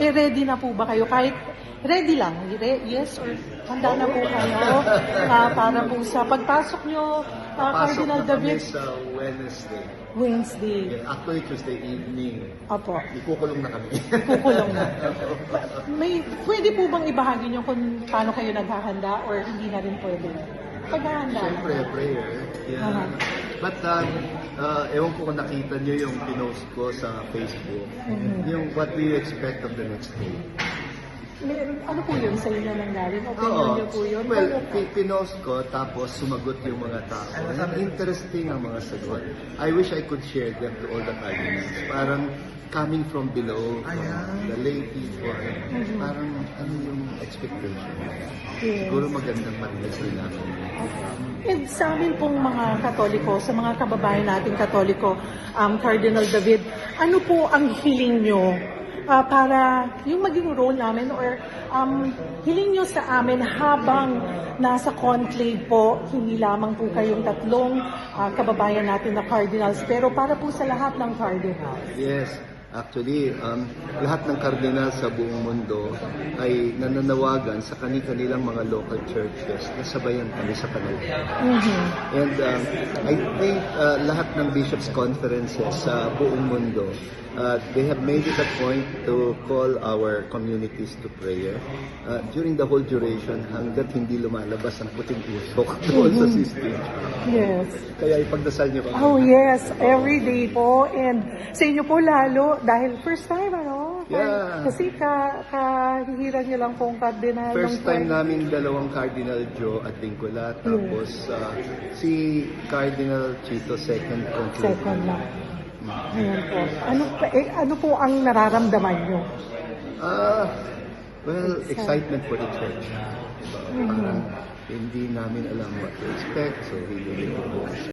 Eh, ready na po ba kayo? Kahit ready lang, re- yes or handa na po kayo ah, para po sa pagpasok nyo, ah, Pasok Cardinal na kami David, sa Wednesday. Wednesday. Yeah, Actually, Tuesday evening. Opo, Ikukulong na kami. kukulong na. May, pwede po bang ibahagi nyo kung paano kayo naghahanda or hindi na rin pwede? Paghahanda. Siyempre, prayer. Yeah. Aha. But, um, uh, ewan ko kung nakita niyo yung pinost ko sa Facebook. Mhm. Yung what do you expect of the next day? Meron- Ano po yun sa inyo nanggaling? Opinion Oo. nyo po yun? Well, Ano pi- pinost ko, tapos sumagot yung mga tao. And interesting ang mga sagot. I wish I could share them to all the Cardinals. Parang coming from below, from the lay people, parang ano yung expectation. Yes. Siguro magandang marinig nila. And sa amin pong mga Katoliko, sa mga kababayan nating Katoliko, um, Cardinal David, ano po ang hiling nyo ah, para yung maging role namin or um, hiling nyo sa amin habang nasa conclave po, hindi lamang po kayong tatlong ah, kababayan natin na Cardinals, pero para po sa lahat ng Cardinals. Yes, actually, um, lahat ng kardinal sa buong mundo ay nananawagan sa kani-kanilang mga local churches na sabayan kami sa kanila. Mhm. And um, I think uh, lahat ng bishops conferences sa buong mundo, uh, they have made it a point to call our communities to prayer uh, during the whole duration hanggat hindi lumalabas ang puting usok doon sa system. Yes. Kaya ipagdasal niyo kami. Oh yes, every day po. And sa inyo po lalo, dahil first time ano? Yeah. Kasi ka, kahihiran niyo lang pong cardinal. First ng time namin dalawang Cardinal Joe at Vincula, tapos uh, si Cardinal Chito second conclave. Second lang. Ayan po. Ano, pa- eh, ano po ang nararamdaman niyo? Ah, well, excitement for the church. Mm-hmm. Parang hindi namin alam what to expect, so we really hope